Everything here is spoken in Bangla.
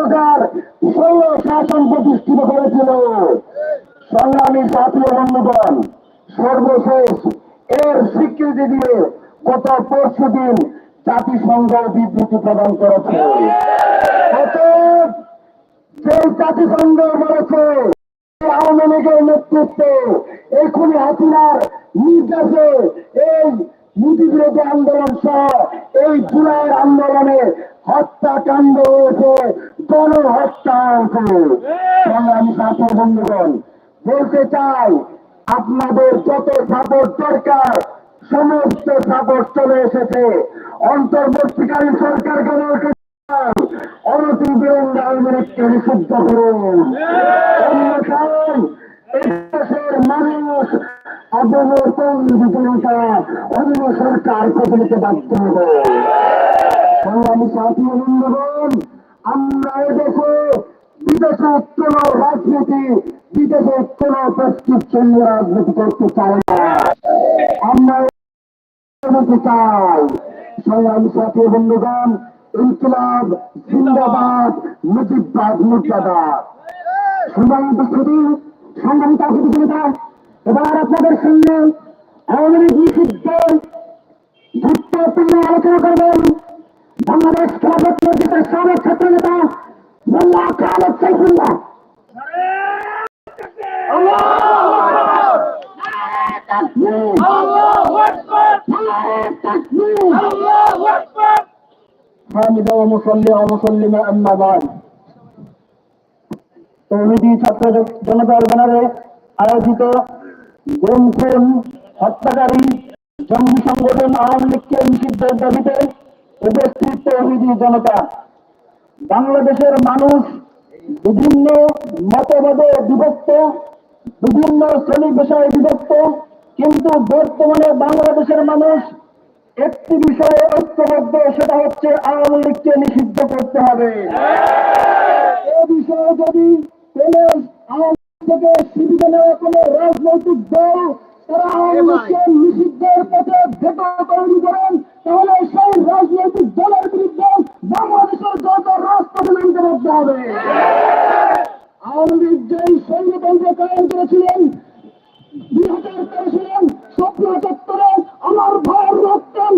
প্রকার সৈন্য শাসন প্রতিষ্ঠিত করেছিল। সংগ্রামী জাতীয় বন্ধুগণ, সর্বশেষ এর স্বীকৃতি দিয়ে গত পরশু দিন জাতিসংঘ বিবৃতি প্রদান করেছে। সেই জাতিসংঘ বলেছে, আওয়ামী লীগের নেতৃত্বে এখনই হাসিনার নির্দেশে এই নীতি বিরোধী আন্দোলন সহ এই জুলাইয়ের আন্দোলনে হত্যাকাণ্ড হয়েছে। হয়েছে সংগ্রামী ছাত্র বন্ধুগণ, বলতে চাই, আপনাদের যত সাপোর্ট দরকার, সমস্ত সাপোর্ট চলে এসেছে। অন্তর্বর্তীকালীন দেশের মানুষ অবনতন অন্য সরকার প্রতিনিতে বাধ্য হবে। আমরা এদেশে বিদেশে কোন রাজনীতি, বিদেশে কোন প্রস্তুচ্ছন্ন রাজনীতি করতে চাই না। আমরা চাই। সংগ্রামী সাথী বন্ধুগণ, ইনকিলাব, জিন্দাবাদ, মুজিববাদ, মুর্দাবাদ। সংগ্রামী উপস্থিতি সংগ্রামী তাহিদ জনতা, এবার আপনাদের সামনে আওয়ামী লীগ নিষিদ্ধ। গুরুত্বপূর্ণ আলোচনা করবেন। বাংলাদেশ খেলাফত মসজিদের সাবেক ছাত্র নেতা হামিদা ও মুসল্লি ও মুসল্লিমা তৌহিদি ছাত্র জনতার ব্যানারে আয়োজিত গুম খুন হত্যাকারী জঙ্গি সংগঠন আওয়ামী লীগকে নিষিদ্ধের দাবিতে উপস্থিত তৌহিদি জনতা। বাংলাদেশের মানুষ বিভিন্ন মতবাদে বিভক্ত, বিভিন্ন শ্রেণি পেশায় বিভক্ত কিন্তু বর্তমানে বাংলাদেশের মানুষ একটি বিষয়ে ঐক্যবদ্ধ সেটা হচ্ছে আওয়ামী লীগকে নিষিদ্ধ করতে হবে। এ বিষয়ে যদি কোন আওয়ামী থেকে সুবিধা নেওয়া কোন রাজনৈতিক দল তারা আওয়ামী লীগকে নিষিদ্ধের পথে ভেটো তৈরি করেন তাহলে সেই রাজনৈতিক দলের বিরুদ্ধে বাংলাদেশের রাজপথে নামতে হবে। আপনার চত্বরে আমার ভয়ের রক্তেন